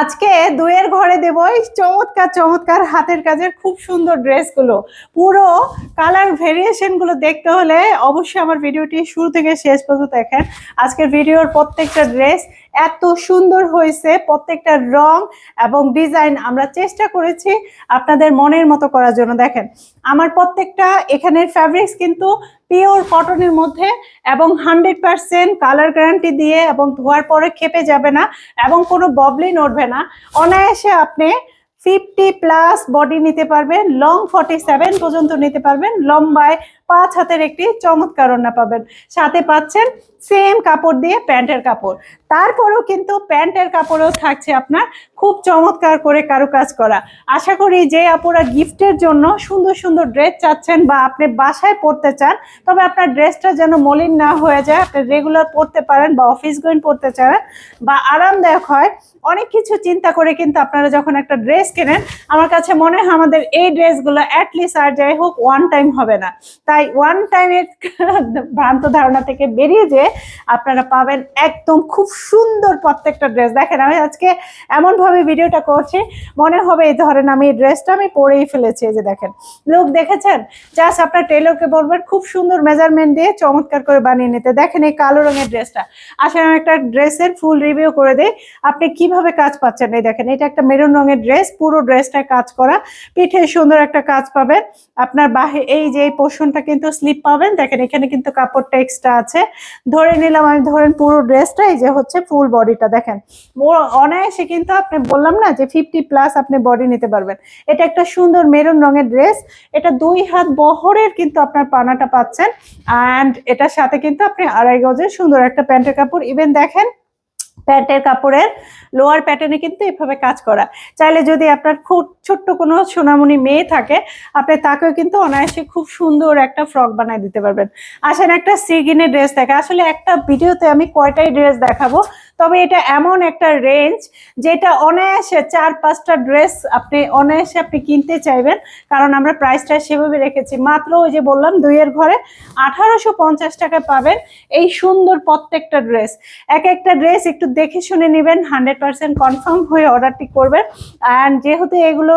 আজকে দুয়ের ঘরে দেব এই চমৎকার চমৎকার হাতের কাজের খুব সুন্দর ড্রেসগুলো। পুরো কালার ভেরিয়েশনগুলো দেখতে হলে অবশ্যই আমার ভিডিওটি শুরু থেকে শেষ পর্যন্ত দেখেন। আজকের ভিডিওর প্রত্যেকটা ড্রেস এত সুন্দর হয়েছে, প্রত্যেকটা রং এবং ডিজাইন আমরা চেষ্টা করেছি আপনাদের মনের মতো করার জন্য। দেখেন, আমার প্রত্যেকটা এখানের ফ্যাব্রিক্স কিন্তু পিওর কটনের মধ্যে এবং হান্ড্রেড পার্সেন্ট কালার গ্যারান্টি দিয়ে এবং ধোয়ার পরে খেপে যাবে না এবং কোনো ববলিন উঠবে না। অনায়াসে আপনি ফিফটি প্লাস বডি নিতে পারবেন লং ফর্টি সেভেন পর্যন্ত নিতে পারবেন, লম্বায় পাঁচ হাতের একটি চমৎকার ওড়না পাবেন। সাথে পাচ্ছেন সেম কাপড় দিয়ে প্যান্টের কাপড়। তারপরেও কিন্তু প্যান্টের কাপড়েও থাকছে আপনার খুব চমৎকার করে কারুকাজ করা। আশা করি যে আপুরা গিফটের জন্য সুন্দর সুন্দর ড্রেস চাচ্ছেন বা আপনি বাসায় পরতে চান, তবে আপনার ড্রেসটা যেন মলিন না হয়ে যায়, আপনি রেগুলার পরতে পারেন বা অফিস গোয়েন পরতে চান বা আরামদায়ক হয়, অনেক কিছু চিন্তা করে কিন্তু আপনারা যখন একটা ড্রেস কেনেন, আমার কাছে মনে হয় আমাদের এই ড্রেসগুলো অ্যাটলিস্ট আর যাই হোক ওয়ান টাইম হবে না। তাই ওয়ান টাইমের ভ্রান্ত ধারণা থেকে বেরিয়ে যে আপনারা পাবেন একদম খুব সুন্দর প্রত্যেকটা ড্রেস দেখেন, আমি আজকে এমনভাবে ভিডিওটা করছি, মনে হবে এই ধরেন আমি এই ড্রেসটা আমি পরেই ফেলেছি, এই যে দেখেন। লোক দেখেছেন? জাস্ট আপনার টেলরকে বলবেন, খুব সুন্দর মেজারমেন্ট দিয়ে চমৎকার করে বানিয়ে নিতে। দেখেন এই কালো রঙের ড্রেসটা আসলে আমি একটা ড্রেসের ফুল রিভিউ করে দিই। আপনি কীভাবে কাজ পাচ্ছেন? এই দেখেন, এটা একটা মেরুন রঙের ড্রেস পুরো ড্রেসটায় কাজ করা। পিঠে সুন্দর একটা কাজ পাবেন। আপনার বাহে, এই যে এই পোর্শনটা কিন্তু স্লিপ পাবেন। দেখেন, এখানে কিন্তু কাপড়টা এক্সট্রা আছে। ধরে নিলাম, আমি ধরেন পুরো ড্রেসটা এই যে হচ্ছে ফুল বডিটা দেখেন। অনায়াসে কিন্তু আপনি বললাম না যে ফিফটি প্লাস আপনি বডি নিতে পারবেন। এটা একটা সুন্দর মেরুন রঙের ড্রেস এটা দুই হাত বহরের কিন্তু আপনার পানাটা পাচ্ছেন। অ্যান্ড এটার সাথে কিন্তু আপনি আড়াই গজের সুন্দর একটা প্যান্টের কাপড় ইভেন দেখেন প্যান্টের কাপড়ের লোয়ার প্যাটার্নে কিন্তু এভাবে কাজ করা। চাইলে যদি আপনার খুব ছোট্ট কোনো সোনামণি মেয়ে থাকে, আপনি তাকেও কিন্তু অনায়াসে খুব সুন্দর একটা ফ্রক বানায় দিতে পারবেন। আসেন একটা সিগিনের ড্রেস দেখা আসলে একটা ভিডিওতে আমি কয়টাই ড্রেস দেখাবো তবে এটা এমন একটা রেঞ্জ যেটা অনায়াসে চার পাঁচটা ড্রেস আপনি অনায়াসে আপনি কিনতে চাইবেন। কারণ আমরা প্রাইসটা সেভাবে রেখেছি। মাত্র ওই যে বললাম, দুইয়ের ঘরে আঠারোশো পঞ্চাশ টাকা পাবেন এই সুন্দর প্রত্যেকটা ড্রেস এক একটা ড্রেস একটু দেখে শুনে নেবেন হান্ড্রেড পার্সেন্ট কনফার্ম হয়ে অর্ডারটি করবেন। অ্যান্ড যেহেতু এগুলো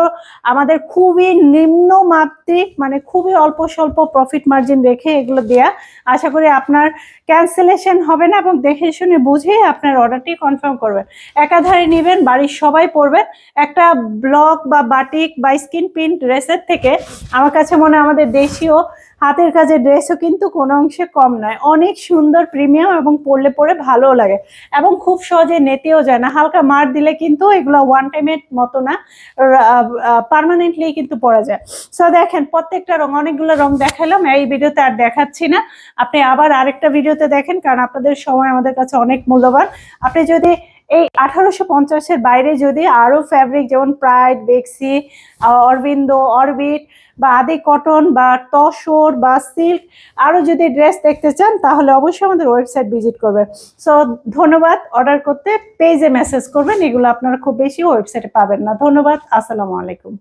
আমাদের খুবই নিম্ন মাত্রিক মানে খুবই অল্প স্বল্প প্রফিট মার্জিন রেখে এগুলো দেয়া, আশা করি আপনার ক্যান্সেলেশন হবে না এবং দেখে শুনে বুঝে আপনার অর্ডারটি কনফার্ম করবেন। একাধারে নেবেন, বাড়ির সবাই পরবেন। একটা ব্লক বা বাটিক বা স্কিন প্রিন্ট ড্রেসের থেকে, আমার কাছে মনে আমাদের দেশীয় হাতের কাজের ড্রেসও কিন্তু কোনো অংশে কম নয়। অনেক সুন্দর প্রিমিয়াম এবং পরলে পরে ভালোও লাগে। এবং খুব সহজে নেতেও যায় না। হালকা মার দিলে কিন্তু এগুলো ওয়ান টাইমের মতো না পারমানেন্টলি কিন্তু পরা যায়। সো দেখেন, প্রত্যেকটা রং, অনেকগুলো রং দেখালাম, এই ভিডিওতে আর দেখাচ্ছি না। আপনি আবার আরেকটা ভিডিওতে দেখেন, কারণ আপনাদের সময় আমাদের কাছে অনেক মূল্যবান। আপনি যদি এই আঠারোশো পঞ্চাশের বাইরে যদি আরও ফ্যাব্রিক যেমন প্রাইড বেক্সি অরবিন্দ অরবিট বা আদি কটন বা তসর বা সিল্ক আরও যদি ড্রেস দেখতে চান, তাহলে অবশ্যই আমাদের ওয়েবসাইট ভিজিট করবে সো ধন্যবাদ অর্ডার করতে পেজে মেসেজ করবেন, এগুলো আপনারা খুব বেশি ওয়েবসাইটে পাবেন না। ধন্যবাদ, আসসালামু আলাইকুম।